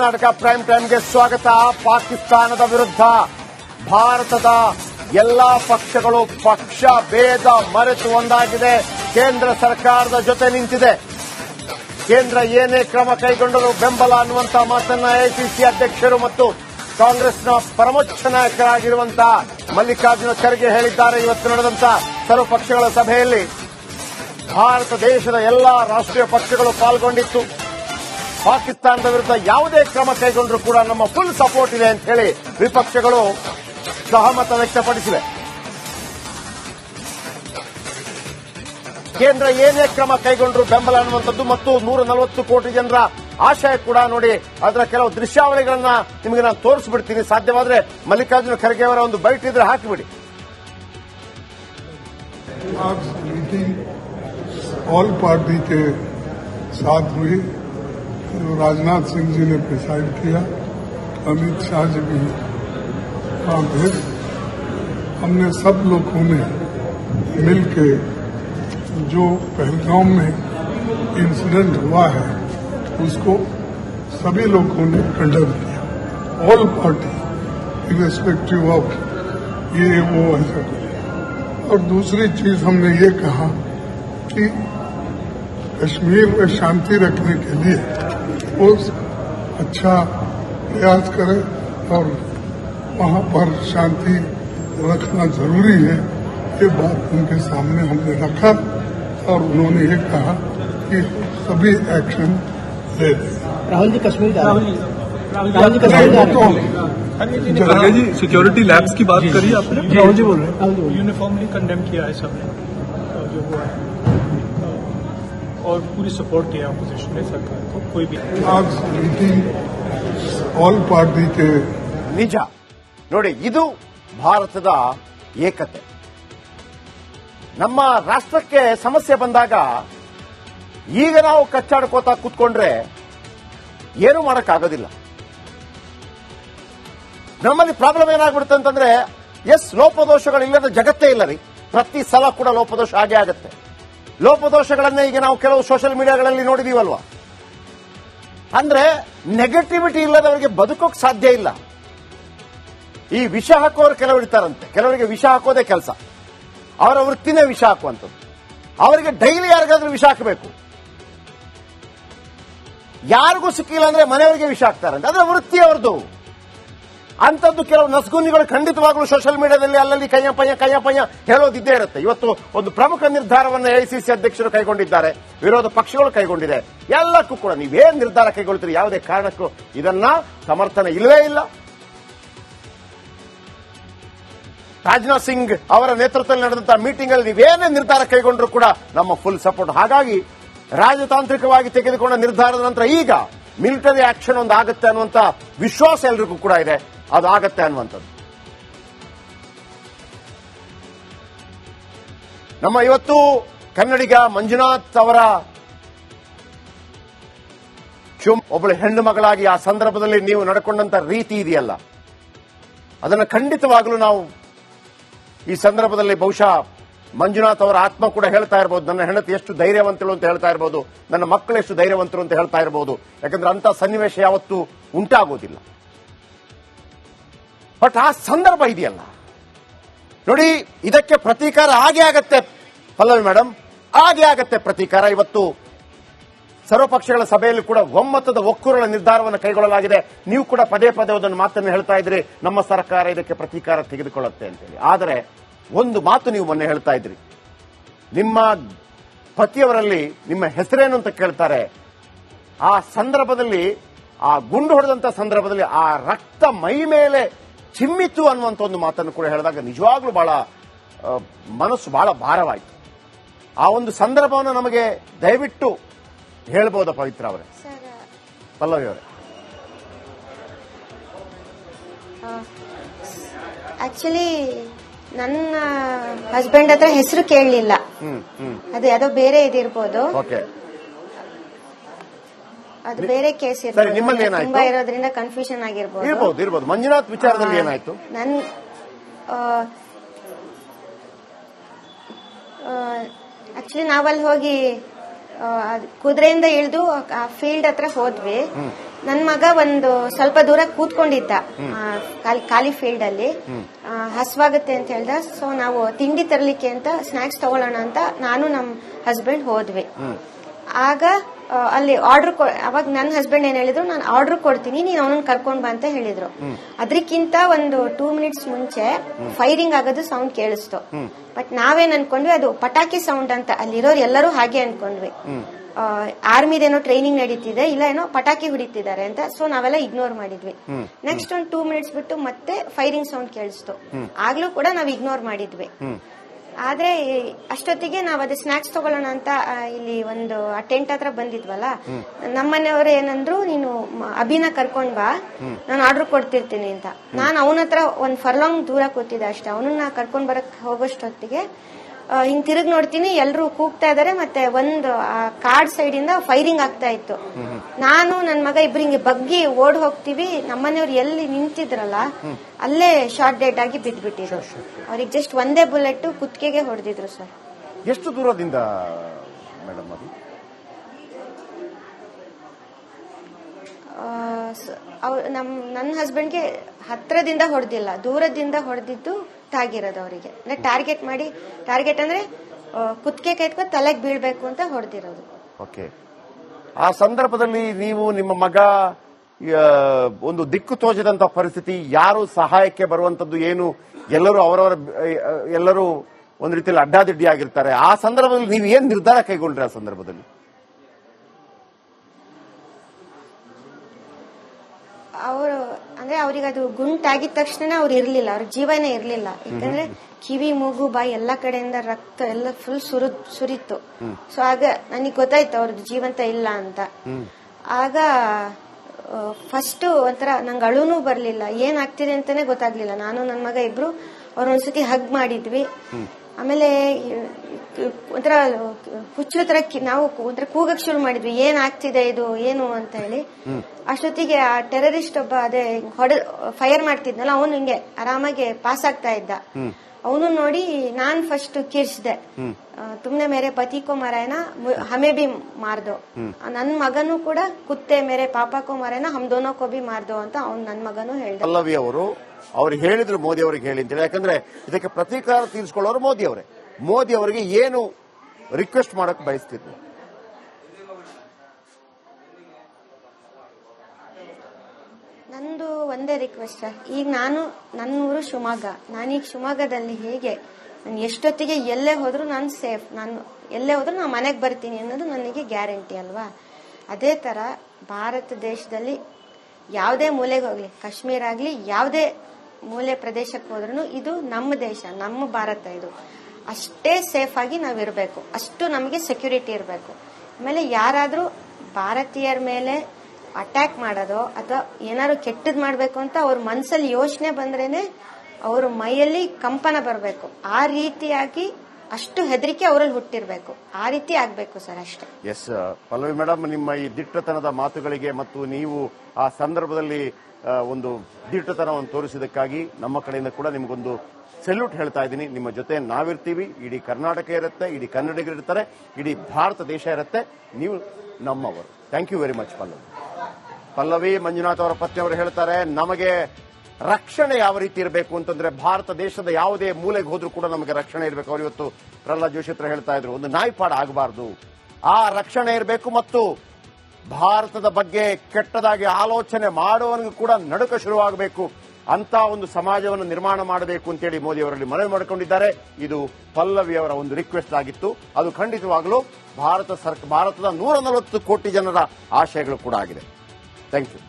Karnataka prime ಟೈಮ್ಗೆ ಸ್ವಾಗತ. ಪಾಕಿಸ್ತಾನದ ವಿರುದ್ಧ ಭಾರತದ ಎಲ್ಲಾ ಪಕ್ಷಗಳು ಪಕ್ಷ ಭೇದ ಮರೆತು ಒಂದಾಗಿದೆ. ಕೇಂದ್ರ ಸರ್ಕಾರದ ಜೊತೆ ನಿಂತಿದೆ. ಕೇಂದ್ರ ಏನೇ ಕ್ರಮ ಕೈಗೊಂಡರೂ ಬೆಂಬಲ ಅನ್ನುವಂತಹ ಮಾತನ್ನ ಎಐಸಿಸಿ ಅಧ್ಯಕ್ಷರು ಮತ್ತು ಕಾಂಗ್ರೆಸ್ನ ಪರಮೋಚ್ಚ ನಾಯಕರಾಗಿರುವಂತಹ ಮಲ್ಲಿಕಾರ್ಜುನ ಖರ್ಗೆ ಹೇಳಿದ್ದಾರೆ. ಇವತ್ತು ನಡೆದಂತ ಸರ್ವಪಕ್ಷಗಳ ಸಭೆಯಲ್ಲಿ ಭಾರತ ದೇಶದ ಎಲ್ಲಾ ರಾಷ್ಟ್ರೀಯ ಪಕ್ಷಗಳು ಪಾಲ್ಗೊಂಡಿತ್ತು. ಪಾಕಿಸ್ತಾನದ ವಿರುದ್ಧ ಯಾವುದೇ ಕ್ರಮ ಕೈಗೊಂಡರೂ ಕೂಡ ನಮ್ಮ ಫುಲ್ ಸಪೋರ್ಟ್ ಇದೆ ಅಂತ ಹೇಳಿ ವಿಪಕ್ಷಗಳು ಸಹಮತ ವ್ಯಕ್ತಪಡಿಸಿವೆ ಕೇಂದ್ರ ಏನೇ ಕ್ರಮ ಕೈಗೊಂಡರೂ ಬೆಂಬಲ ಅನ್ನುವಂಥದ್ದು ಮತ್ತು ನೂರ ನಲವತ್ತು ಕೋಟಿ ಜನರ ಆಶಯ ಕೂಡ ನೋಡಿ ಅದರ ಕೆಲವು ದೃಶ್ಯಾವಳಿಗಳನ್ನ ನಿಮಗೆ ನಾನು ತೋರಿಸ್ಬಿಡ್ತೀನಿ ಸಾಧ್ಯವಾದ್ರೆ ಮಲ್ಲಿಕಾರ್ಜುನ ಖರ್ಗೆ ಅವರ ಒಂದು ಬೈಟ್ ಇದ್ರೆ ಹಾಕಿಬಿಡಿ आज मीटिंग ऑल पार्टी के साथ हुई जो राजनाथ सिंह जी ने प्रिसाइड किया। अमित शाह जी भी वहाँ थे। हमने सब लोगों ने मिलके जो पहलगाम में इंसिडेंट हुआ है, उसको सभी लोगों ने कंडम किया। ऑल पार्टी इरेस्पेक्टिव ऑफ़ ये, वो, ऐसा और दूसरी चीज़ हमने ये कहा कि कश्मीर में शांति रखने के लिए वो अच्छा प्रयास करें और वहाँ पर शांति रखना ज़रूरी है। ये बात उनके सामने हमने रखा और उन्होंने ये कहा कि सभी एक्शन ले लें। राहुल जी कश्मीर जा रहे हैं। राहुल जी कश्मीर जा रहे हैं। तो खड़गे जी। सिक्योरिटी लैब्स की बात करी आपने? राहुल जी बोल रहे हैं। यूनिफॉर्मली कंडेम किया है सबने। जो हुआ है। और पूरी सपोर्ट किया अपोजिशन ने सरकार को कोई भी आज मीटिंग ऑल पार्टी के ನಿಜ ನೋಡಿ ಇದು ಭಾರತದ ಏಕತೆ ನಮ್ಮ ರಾಷ್ಟ್ರಕ್ಕೆ ಸಮಸ್ಯೆ ಬಂದಾಗ ಈಗ ನಾವು ಕಚ್ಚಾಡ್ಕೋತಾ ಕೂತ್ಕೊಂಡ್ರೆ ಏನು ಮಾಡಕ್ಕಾಗೋದಿಲ್ಲ ನಮ್ಮಲ್ಲಿ ಪ್ರಾಬ್ಲಮ್ ಏನಾಗ್ಬಿಡುತ್ತೆ ಅಂತಂದ್ರೆ ಎಸ್ ಲೋಪದೋಷಗಳಿಲ್ಲದ ಜಗತ್ತೇ ಇಲ್ಲ ರೀ ಪ್ರತಿ ಸಲ ಕೂಡ ಲೋಪದೋಷ ಹಾಗೆ ಆಗುತ್ತೆ ಲೋಪದೋಷಗಳನ್ನೇ ಈಗ ನಾವು ಕೆಲವು ಸೋಷಿಯಲ್ ಮೀಡಿಯಾಗಳಲ್ಲಿ ನೋಡಿದೀವಲ್ವಾ? ಅಂದ್ರೆ ನೆಗೆಟಿವಿಟಿ ಇಲ್ಲದವರಿಗೆ ಬದುಕೋಕ್ ಸಾಧ್ಯ ಇಲ್ಲ. ಈ ವಿಷ ಹಾಕೋರು ಕೆಲವರು ಇರ್ತಾರಂತೆ. ಕೆಲವರಿಗೆ ವಿಷ ಹಾಕೋದೇ ಕೆಲಸ. ಅವರ ವೃತ್ತಿನೇ ವಿಷ ಹಾಕುವಂಥದ್ದು. ಅವರಿಗೆ ಡೈಲಿ ಯಾರಿಗಾದ್ರೂ ವಿಷ ಹಾಕಬೇಕು. ಯಾರಿಗೂ ಸಿಕ್ಕಿಲ್ಲ ಅಂದ್ರೆ ಮನೆಯವರಿಗೆ ವಿಷ ಹಾಕ್ತಾರಂತೆ. ಅದರ ವೃತ್ತಿ ಅವ್ರದ್ದು. ಅಂಥದ್ದು ಕೆಲವು ನಸ್ಗುನ್ನಿಗಳು ಖಂಡಿತವಾಗ್ಲೂ ಸೋಷಿಯಲ್ ಮೀಡಿಯಾದಲ್ಲಿ ಅಲ್ಲಲ್ಲಿ ಕೈಯಪ್ಪಯ್ಯ ಪಯ್ಯ ಕಯ್ಯ ಪಯ್ಯ ಹೇಳೋದಿದ್ದೇ ಇರುತ್ತೆ. ಇವತ್ತು ಒಂದು ಪ್ರಮುಖ ನಿರ್ಧಾರವನ್ನು ಎಐಸಿಸಿ ಅಧ್ಯಕ್ಷರು ಕೈಗೊಂಡಿದ್ದಾರೆ, ವಿರೋಧ ಪಕ್ಷಗಳು ಕೈಗೊಂಡಿದೆ. ಎಲ್ಲಕ್ಕೂ ಕೂಡ ನೀವೇನ್ ನಿರ್ಧಾರ ಕೈಗೊಳ್ತೀರಿ, ಯಾವುದೇ ಕಾರಣಕ್ಕೂ ಇದನ್ನ ಸಮರ್ಥನೆ ಇಲ್ಲವೇ ಇಲ್ಲ. ರಾಜನಾಥ್ ಸಿಂಗ್ ಅವರ ನೇತೃತ್ವದಲ್ಲಿ ನಡೆದಂತಹ ಮೀಟಿಂಗ್ ಅಲ್ಲಿ ನೀವೇನೇ ನಿರ್ಧಾರ ಕೈಗೊಂಡ್ರು ಕೂಡ ನಮ್ಮ ಫುಲ್ ಸಪೋರ್ಟ್ ಹಾಗಾಗಿ ರಾಜತಾಂತ್ರಿಕವಾಗಿ ತೆಗೆದುಕೊಂಡ ನಿರ್ಧಾರದ ನಂತರ ಈಗ ಮಿಲಿಟರಿ ಆಕ್ಷನ್ ಒಂದು ಆಗುತ್ತೆ ಅನ್ನುವಂತ ವಿಶ್ವಾಸ ಎಲ್ರಿಗೂ ಕೂಡ ಇದೆ. ಅದು ಆಗತ್ತೆ ಅನ್ನುವಂಥದ್ದು. ನಮ್ಮ ಇವತ್ತು ಕನ್ನಡಿಗ ಮಂಜುನಾಥ್ ಅವರ ಒಬ್ಬಳು ಹೆಣ್ಣು ಮಗಳಾಗಿ ಆ ಸಂದರ್ಭದಲ್ಲಿ ನೀವು ನಡ್ಕೊಂಡಂತ ರೀತಿ ಇದೆಯಲ್ಲ. ಅದನ್ನು ಖಂಡಿತವಾಗಲೂ ನಾವು ಈ ಸಂದರ್ಭದಲ್ಲಿ ಬಹುಶಃ ಮಂಜುನಾಥ್ ಅವರ ಆತ್ಮ ಕೂಡ ಹೇಳ್ತಾ ಇರಬಹುದು ನನ್ನ ಹೆಂಡತಿ ಎಷ್ಟು ಧೈರ್ಯವಂತಳು ಅಂತ ಹೇಳ್ತಾ ಇರಬಹುದು ನನ್ನ ಮಕ್ಕಳು ಎಷ್ಟು ಧೈರ್ಯವಂತರು ಅಂತ ಹೇಳ್ತಾ ಇರಬಹುದು ಯಾಕಂದ್ರೆ ಅಂತ ಸನ್ನಿವೇಶ ಯಾವತ್ತೂ ಉಂಟಾಗೋದಿಲ್ಲ. ಬಟ್ ಆ ಸಂದರ್ಭ ಇದೆಯಲ್ಲ. ನೋಡಿ, ಇದಕ್ಕೆ ಪ್ರತೀಕಾರ ಹಾಗೆ ಆಗತ್ತೆ. ಪಲ್ಲವಿ ಮೇಡಮ್ ಆಗೇ ಆಗತ್ತೆ ಪ್ರತೀಕಾರ. ಇವತ್ತು ಸರ್ವಪಕ್ಷಗಳ ಸಭೆಯಲ್ಲಿ ಕೂಡ ಒಮ್ಮತದ ಒಕ್ಕೂರಳ ನಿರ್ಧಾರವನ್ನು ಕೈಗೊಳ್ಳಲಾಗಿದೆ. ನೀವು ಕೂಡ ಪದೇ ಪದೇ ಒಂದನ್ನು ಮಾತನ್ನು ಹೇಳ್ತಾ ಇದ್ರಿ. ನಮ್ಮ ಸರ್ಕಾರ ಇದಕ್ಕೆ ಪ್ರತೀಕಾರ ತೆಗೆದುಕೊಳ್ಳುತ್ತೆ ಅಂತೇಳಿ. ಆದರೆ ಒಂದು ಮಾತು ನೀವು ಮೊನ್ನೆ ಹೇಳ್ತಾ ಇದ್ರಿ. ನಿಮ್ಮ ಪತಿಯವರಲ್ಲಿ ನಿಮ್ಮ ಹೆಸರೇನು ಅಂತ ಕೇಳ್ತಾರೆ. ಆ ಸಂದರ್ಭದಲ್ಲಿ, ಆ ಗುಂಡು ಹೊಡೆದಂತ ಸಂದರ್ಭದಲ್ಲಿ ಆ ರಕ್ತ ಮೈ ಮೇಲೆ ಚಿಮ್ಮಿತು ಅನ್ನುವಂಥ ಒಂದು ಮಾತನ್ನು ಕೂಡ ಹೇಳಿದಾಗ ನಿಜವಾಗ್ಲೂ ಬಹಳ ಮನಸ್ಸು ಬಹಳ ಭಾರವಾಯಿತು. ಆ ಒಂದು ಸಂದರ್ಭವನ್ನು ನಮಗೆ ದಯವಿಟ್ಟು ಹೇಳ್ಬೋದ ಪವಿತ್ರ ಅವರೇ? ಪಲ್ಲವಿ ಅವರೇ. ಆಕ್ಚುಲಿ ನನ್ನ ಹಸ್ಬೆಂಡ್ ಹತ್ರ ಹೆಸರು ಕೇಳಲಿಲ್ಲ. ಅದು ಯಾವುದೋ ಬೇರೆ ಇದಿರ್ಬೋದು. ಅದು ಬೇರೆ ಕೇಸ್ ಸರಿ, ನಿಮ್ಮಲ್ಲಿ ಏನಾಯ್ತು? ತುಂಬಾ ಇರೋದ್ರಿಂದ ಕನ್ಫ್ಯೂಷನ್ ಆಗಿರ್ಬೋದು. ಇರ್ಬೋದು ಇರ್ಬೋದು. ಮಂಜುನಾಥ್ ವಿಚಾರದಲ್ಲಿ ಏನಾಯ್ತು? ನನ್ ಆಕ್ಚುಲಿ ನಾವಲ್ಲಿ ಹೋಗಿ ಆ, ಅದ್ ಕುದುರೆಯಿಂದ ಇಳಿದು ಆ ಫೀಲ್ಡ್ ಹತ್ರ ಹೋದ್ವಿ. ನನ್ ಮಗ ಒಂದು ಸ್ವಲ್ಪ ದೂರ ಕೂತ್ಕೊಂಡಿದ್ದ ಆ, ಖಾಲಿ- ಖಾಲಿ ಫೀಲ್ಡ್ ಅಲ್ಲಿ. ಆ, ಹಸ್ವಾಗುತ್ತೆ ಅಂತ ಹೇಳ್ದ. ಸೊ ನಾವು ತಿಂಡಿ ತರಲಿಕ್ಕೆ ಅಂತ ಸ್ನಾಕ್ಸ್ ತಗೊಳ್ಳೋಣ ಅಂತ ನಾನು ನಮ್ ಹಸ್ಬೆಂಡ್ ಹೋದ್ವಿ. ಆಗ ಅಲ್ಲಿ ಆರ್ಡರ್ ಅವಾಗ ನನ್ನ ಹಸ್ಬೆಂಡ್ ಏನ್ ಹೇಳಿದ್ರು ನಾನು ಆರ್ಡರ್ ಕೊಡ್ತೀನಿ ನೀನು ಅವನನ್ನ ಕರ್ಕೊಂಡ್ ಬಾ ಅಂತ ಹೇಳಿದ್ರು. ಅದಕ್ಕಿಂತ ಒಂದು ಟೂ ಮಿನಿಟ್ಸ್ ಮುಂಚೆ ಫೈರಿಂಗ್ ಆಗೋದು ಸೌಂಡ್ ಕೇಳಿಸ್ತು. ಬಟ್ ನಾವೇನ್ ಅನ್ಕೊಂಡ್ವಿ ಅದು ಪಟಾಕಿ ಸೌಂಡ್ ಅಂತ ಅಲ್ಲಿರೋರು ಎಲ್ಲರೂ ಹಾಗೆ ಅನ್ಕೊಂಡ್ವಿ. ಆರ್ಮಿದೇನೋ ಟ್ರೈನಿಂಗ್ ನಡೀತಿದೆ ಇಲ್ಲ ಏನೋ ಪಟಾಕಿ ಹೊಡಿತಿದ್ದಾರೆ ಅಂತ ಸೊ ನಾವೆಲ್ಲ ಇಗ್ನೋರ್ ಮಾಡಿದ್ವಿ. ನೆಕ್ಸ್ಟ್ ಒಂದು ಟೂ ಮಿನಿಟ್ಸ್ ಬಿಟ್ಟು ಮತ್ತೆ ಫೈರಿಂಗ್ ಸೌಂಡ್ ಕೇಳಿಸ್ತು. ಆಗ್ಲೂ ಕೂಡ ನಾವು ಇಗ್ನೋರ್ ಮಾಡಿದ್ವಿ. ಆದ್ರೆ ಅಷ್ಟೊತ್ತಿಗೆ ನಾವ್ ಅದೇ ಸ್ನಾಕ್ಸ್ ತಗೊಳ್ಳೋಣ ಅಂತ ಇಲ್ಲಿ ಒಂದು ಟೆಂಟ್ ಹತ್ರ ಬಂದಿದ್ವಲ್ಲ? ನಮ್ಮನೆಯವ್ರು ಏನಂದ್ರು ನೀನು ಅಭಿನ ಕರ್ಕೊಂಡ್ ಬಾ. ನಾನು ಆರ್ಡರ್ ಕೊಡ್ತಿರ್ತೀನಿ ಅಂತ. ನಾನು ಅವನ ಹತ್ರ ಒಂದ್ ಫರ್ಲಾಂಗ್ ದೂರ ಕೂತಿದ್ದೆ ಅಷ್ಟೇ. ಅವನನ್ನ ಕರ್ಕೊಂಡ್ ಬರಕ್ ಹೋಗೋಷ್ಟೊತ್ತಿಗೆ ಹಿಂಗ್ ತಿರುಗ್ ನೋಡ್ತೀನಿ ಎಲ್ಲರೂ ಕೂಗ್ತಾ ಇದಾರೆ ಮತ್ತೆ ಒಂದು ಕಾರ್ಡ್ ಸೈಡ್ ಇಂದ ಫೈರಿಂಗ್ ಆಗ್ತಾ ಇತ್ತು. ನಾನು ನನ್ ಮಗ ಇಬ್ರು ಹಿಂಗೆ ಬಗ್ಗಿ ಓಡ್ ಹೋಗ್ತೀವಿ ನಮ್ಮನೆಯವ್ರು ಎಲ್ಲಿ ನಿಂತಿದ್ರಲ್ಲ ಅಲ್ಲೇ ಶಾರ್ಟ್ ಡೇಟ್ ಆಗಿ ಬಿದ್ದ್ಬಿಟ್ಟಿದ್ರು ಅವ್ರಿಗೆ ಜಸ್ಟ್ ಒಂದೇ ಬುಲೆಟ್ ಕುತ್ತಿಗೆಗೆ ಹೊಡೆದಿದ್ರು ಸರ್. ಎಷ್ಟು ದೂರದಿಂದ ಮೇಡಮ್ ಅದು? ನಮ್ ನನ್ನ ಹಸ್ಬೆಂಡ್ಗೆ ಹತ್ರದಿಂದ ಹೊಡೆದಿಲ್ಲ ದೂರದಿಂದ ಹೊಡೆದಿದ್ದು ತಾಗಿರೋದು ಅವರಿಗೆ ಅಂದ್ರೆ ಟಾರ್ಗೆಟ್ ಮಾಡಿ ಟಾರ್ಗೆಟ್ ಅಂದ್ರೆ ಕುತ್ತಿಗೆ ಕೈತ್ಕೊ ತಲೆಗೆ ಬೀಳ್ಬೇಕು ಅಂತ ಹೊಡೆದಿರೋದು. ಓಕೆ. ಆ ಸಂದರ್ಭದಲ್ಲಿ ನೀವು ನಿಮ್ಮ ಮಗ ಒಂದು ದಿಕ್ಕು ತೋಚದಂತ ಪರಿಸ್ಥಿತಿ, ಯಾರು ಸಹಾಯಕ್ಕೆ ಬರುವಂತದ್ದು ಏನು, ಎಲ್ಲರೂ ಅವರವರ ಎಲ್ಲರೂ ಒಂದು ರೀತಿಯಲ್ಲಿ ಅಡ್ಡಾದಿಡ್ಡಿ ಆಗಿರ್ತಾರೆ ಆ ಸಂದರ್ಭದಲ್ಲಿ ನೀವು ಏನ್ ನಿರ್ಧಾರ ಕೈಗೊಂಡ್ರಿ ಆ ಸಂದರ್ಭದಲ್ಲಿ? ಅವರು ಅಂದ್ರೆ ಅವ್ರಿಗೆ ಅದು ಗುಂಟಾಗಿದ ತಕ್ಷಣ ಅವ್ರು ಇರ್ಲಿಲ್ಲ ಅವ್ರ ಜೀವನೇ ಇರ್ಲಿಲ್ಲ. ಯಾಕಂದ್ರೆ ಕಿವಿ ಮೂಗು ಬಾಯಿ ಎಲ್ಲಾ ಕಡೆಯಿಂದ ರಕ್ತ ಎಲ್ಲ ಫುಲ್ ಸುರು ಸುರಿತ್ತು. ಸೊ ಆಗ ನನಗೆ ಗೊತ್ತಾಯ್ತು ಅವ್ರದ್ದು ಜೀವಂತ ಇಲ್ಲ ಅಂತ. ಆಗ ಫಸ್ಟ್ ಒಂಥರ ನಂಗೆ ಅಳುನೂ ಬರ್ಲಿಲ್ಲ. ಏನ್ ಆಗ್ತಿದೆ ಅಂತಾನೆ ಗೊತ್ತಾಗ್ಲಿಲ್ಲ. ನಾನು ನನ್ನ ಮಗ ಇಬ್ರು ಅವ್ರ ಒಂದ್ಸತಿ ಹಗ್ ಮಾಡಿದ್ವಿ. ಆಮೇಲೆ ಒಂಥರ ಹುಚ್ಚು ತರ ನಾವು ಒಂಥರ ಕೂಗಕ್ ಶುರು ಮಾಡಿದ್ವಿ. ಏನ್ ಆಗ್ತಿದೆ ಇದು ಏನು ಅಂತ ಹೇಳಿ. ಅಷ್ಟೊತ್ತಿಗೆ ಆ ಟೆರರಿಸ್ಟ್ ಒಬ್ಬ ಅದೇ ಹೊಡ ಫೈರ್ ಮಾಡ್ತಿದ್ನಲ್ಲ ಅವನು ಹಿಂಗೆ ಆರಾಮಾಗಿ ಪಾಸ್ ಆಗ್ತಾ ಇದ್ದ. ಅವನು ನೋಡಿ ನಾನ್ ಫಸ್ಟ್ ಕಿರ್ಚ್ದೆ. ತುಮ್ನೆ ಮೇರೆ ಪತಿ ಕೋ ಮರಾಯನ ಹಮೆ ಬಿ ಮಾರ್ದೋ. ನನ್ ಮಗನು ಕೂಡ ಕುತ್ತೆ ಮೇರೆ ಪಾಪ ಕೋ ಮರಾಯನ ಹಮ್ ದೋನೋ ಕೋ ಬಿ ಮಾರ್ದೋ ಅಂತ ಅವ್ನು ನನ್ ಮಗನು ಹೇಳ್ದ. ಅವರು ಅವ್ರು ಹೇಳಿದ್ರು ಮೋದಿ ಅವರಿಗೆ ಹೇಳಿ ಅಂತೇಳಿ. ಯಾಕಂದ್ರೆ ಇದಕ್ಕೆ ಪ್ರತೀಕಾರ ತೀರಿಸಿಕೊಳ್ಳೋರು ಮೋದಿ ಅವರೇ. ಮೋದಿ ಅವರಿಗೆ ಏನು ರಿಕ್ವೆಸ್ಟ್ ಮಾಡಕ್ ಬಯಸ್ತಿದ್ರು. ನಂದು ಒಂದೇ ರಿಕ್ವೆಸ್ಟ್ ಈಗ ನಾನು ನನ್ನ ಊರು ಶಿವಮೊಗ್ಗ. ನಾನೀಗ ಶಿವಮೊಗ್ಗದಲ್ಲಿ ಹೇಗೆ? ನಾನು ಎಷ್ಟೊತ್ತಿಗೆ ಎಲ್ಲೇ ಹೋದ್ರು ನಾನು ಸೇಫ್ ನಾನು ಎಲ್ಲೇ ಹೋದ್ರು ನಾನು ಮನೆಗೆ ಬರ್ತೀನಿ ಅನ್ನೋದು ನನಗೆ ಗ್ಯಾರಂಟಿ ಅಲ್ವಾ? ಅದೇ ತರ ಭಾರತ ದೇಶದಲ್ಲಿ ಯಾವುದೇ ಮೂಲೆಗೆ ಹೋಗ್ಲಿ, ಕಾಶ್ಮೀರ ಆಗ್ಲಿ, ಯಾವುದೇ ಮೂಲೆ ಪ್ರದೇಶಕ್ಕೆ ಹೋದ್ರೂ ಇದು ನಮ್ಮ ದೇಶ, ನಮ್ಮ ಭಾರತ ಇದು. ಅಷ್ಟೇ ಸೇಫ್ ಆಗಿ ನಾವಿರಬೇಕು ಅಷ್ಟು ನಮಗೆ ಸೆಕ್ಯೂರಿಟಿ ಇರಬೇಕು. ಆಮೇಲೆ ಯಾರಾದರೂ ಭಾರತೀಯರ ಮೇಲೆ ಅಟ್ಯಾಕ್ ಮಾಡೋದು ಅಥವಾ ಏನಾದ್ರು ಕೆಟ್ಟದ್ ಮಾಡಬೇಕು ಅಂತ ಅವ್ರ ಮನಸ್ಸಲ್ಲಿ ಯೋಚನೆ ಬಂದ್ರೇನೆ ಅವ್ರ ಮೈಯಲ್ಲಿ ಕಂಪನ ಬರಬೇಕು. ಆ ರೀತಿಯಾಗಿ ಅಷ್ಟು ಹೆದರಿಕೆ ಅವರಲ್ಲಿ ಹುಟ್ಟಿರಬೇಕು. ಆ ರೀತಿ ಆಗ್ಬೇಕು ಸರ್ ಅಷ್ಟೇ. ಎಸ್ ಪಲ್ಲವಿ ಮೇಡಮ್ ನಿಮ್ಮ ಈ ದಿಟ್ಟತನದ ಮಾತುಗಳಿಗೆ ಮತ್ತು ನೀವು ಆ ಸಂದರ್ಭದಲ್ಲಿ ಒಂದು ದಿಟ್ಟತನವನ್ನು ತೋರಿಸಿದ್ದಕ್ಕಾಗಿ ನಮ್ಮ ಕಡೆಯಿಂದ ಕೂಡ ನಿಮಗೊಂದು ಸೆಲ್ಯೂಟ್ ಹೇಳ್ತಾ ಇದ್ದೀನಿ. ನಿಮ್ಮ ಜೊತೆ ನಾವಿರ್ತೀವಿ. ಇಡೀ ಕರ್ನಾಟಕ ಇರುತ್ತೆ, ಇಡೀ ಕನ್ನಡಿಗರು ಇರ್ತಾರೆ, ಇಡೀ ಭಾರತ ದೇಶ ಇರುತ್ತೆ. ನೀವು ನಮ್ಮವರು. Thank you very much Pallavi. Pallavi Manjunath ಅವರ ಪತ್ನಿ ಅವರು ಹೇಳ್ತಾರೆ, ನಮಗೆ ರಕ್ಷಣೆ ಯಾವ ರೀತಿ ಇರಬೇಕು ಅಂತಂದ್ರೆ ಭಾರತ ದೇಶದ ಯಾವುದೇ ಮೂಲೆಗೆ ಹೋದ್ರೂ ಕೂಡ ನಮಗೆ ರಕ್ಷಣೆ ಇರಬೇಕು. ಅವರು ಇವತ್ತು ಪ್ರಹ್ಲಾದ್ ಜೋಶಿ ಹತ್ರ ಹೇಳ್ತಾ ಇದ್ರು, ಒಂದು ನಾಯ್ಪಾಡ ಆಗಬಾರದು. ಆ ರಕ್ಷಣೆ ಇರಬೇಕು ಮತ್ತು ಭಾರತದ ಬಗ್ಗೆ ಕೆಟ್ಟದಾಗಿ ಆಲೋಚನೆ ಮಾಡುವವನಿಗೂ ಕೂಡ ನಡುಕ ಶುರುವಾಗಬೇಕು. ಅಂತ ಒಂದು ಸಮಾಜವನ್ನು ನಿರ್ಮಾಣ ಮಾಡಬೇಕು ಅಂತೇಳಿ ಮೋದಿ ಅವರಲ್ಲಿ ಮನವಿ ಮಾಡಿಕೊಂಡಿದ್ದಾರೆ. ಇದು ಪಲ್ಲವಿ ಅವರ ಒಂದು ರಿಕ್ವೆಸ್ಟ್ ಆಗಿತ್ತು. ಅದು ಖಂಡಿತವಾಗಲೂ ಭಾರತ ಸರ್ಕ, ಭಾರತದ ನೂರ ನಲವತ್ತು ಕೋಟಿ ಜನರ ಆಶಯಗಳು ಕೂಡ ಆಗಿದೆ. Thank you